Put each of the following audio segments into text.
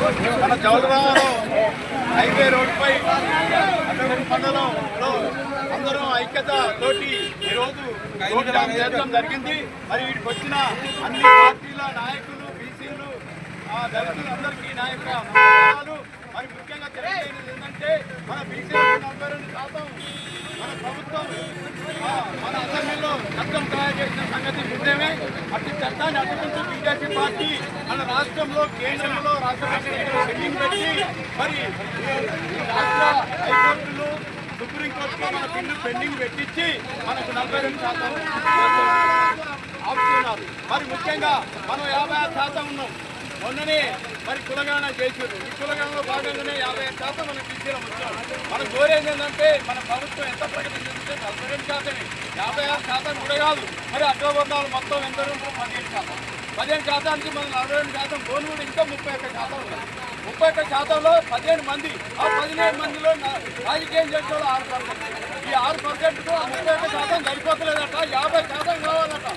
Jawaharlal highway రోడ్డుపై అటువంటి మండలంలో అందరం ఐక్యత తోటి ఈరోజు ప్రోగ్రాం చేయడం జరిగింది. మరి వీటికి వచ్చిన అన్ని పార్టీల నాయకులు బీసీలు దళితులందరికీ నాయక మరి ముఖ్యంగా తెలియజేయడం ఏంటంటే మన బీసీ నలభై రెండు శాతం మన ప్రభుత్వం మన అసెంబ్లీలో చట్టం తయారు చేసిన సంగతి ముందేమే అతి చట్టాన్ని అడ్డుకుంటూ బీజేపీ పార్టీ మన రాష్ట్రంలో కేంద్రంలో రాష్ట్రపతి పెండింగ్ పెట్టి మరి రాష్ట్ర హైకోర్టులు సుప్రీంకోర్టులో మన బిల్లు పెండింగ్ పెట్టించి మనకు నలభై రెండు శాతం ఆపుతున్నారు మరి ముఖ్యంగా మనం యాభై శాతం ఉన్నాం. మొన్ననే మరి కులగాన చేసారు ఈ కులగానలో భాగంగానే యాభై ఐదు శాతం మనం బీసీలో వచ్చాం మనం కోరేది ఏంటంటే మన ప్రభుత్వం ఎంత ప్రకటించిందంటే నలభై రెండు శాతమే. యాభై ఆరు శాతం కూడా కాదు. మరి అగ్రవర్ణాలు మొత్తం ఎంత ఉంటారు పదిహేను శాతం. పదిహేను శాతానికి మనం నలభై రెండు శాతం. లోన్ కూడా ఇంకా ముప్పై ఒక్క శాతం ఉంది. ముప్పై ఒక్క శాతంలో పదిహేను మంది ఆ పదిహేను మందిలో రాజకీయం చేసే వాళ్ళు ఆరు పర్సెంట్. ఈ ఆరు పర్సెంట్కు ముప్పై ఒక్క శాతం సరిపోతలేదట. యాభై శాతం కావాలట.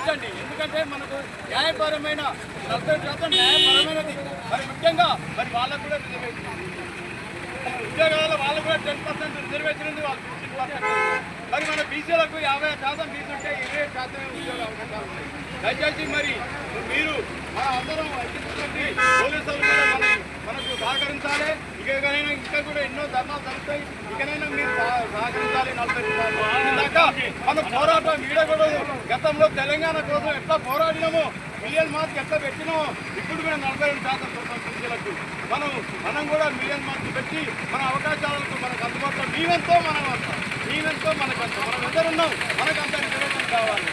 ఆలోచించండి ఎందుకంటే మనకు న్యాయపరమైన నలభై శాతం న్యాయపరమైనది. మరి ముఖ్యంగా మరి వాళ్ళకు కూడా రిజర్వేషన్. ఉద్యోగాల వాళ్ళకు కూడా టెన్ పర్సెంట్ రిజర్వేషన్ ఉంది వాళ్ళు ఫిఫ్టీన్ పర్సెంట్. మరి మన బీసీలకు యాభై శాతం బీసీ ఉంటే ఇరవై శాతమే ఉద్యోగ అవకాశాలు దయచేసి మరి మీరు మన అందరం ఐక్యతతోటి పోలీసులు కూడా మన మనకు సహకరించాలి ఇకనైనా ఇంకా కూడా ఎన్నో ధర్నాలు జరుగుతాయి. ఇకనైనా మీరు సహకరించాలి నలభై రూపాయలు మన పోరాటం వీడకూడదు గతంలో తెలంగాణ కోసం ఎట్లా పోరాడినామో మిలియన్ మార్క్ ఎట్లా పెట్టినామో ఇప్పుడు కూడా నలభై రెండు శాతం ప్రజలకు మనం మనం కూడా మిలియన్ మార్క్స్ పెట్టి మన అవకాశాలకు మనకు అందుబాటులో నీవెంతో మనం అంతా నీవెంతో అంత మనం ఎందరున్నాం అంత రిజర్వేషన్ కావాలి.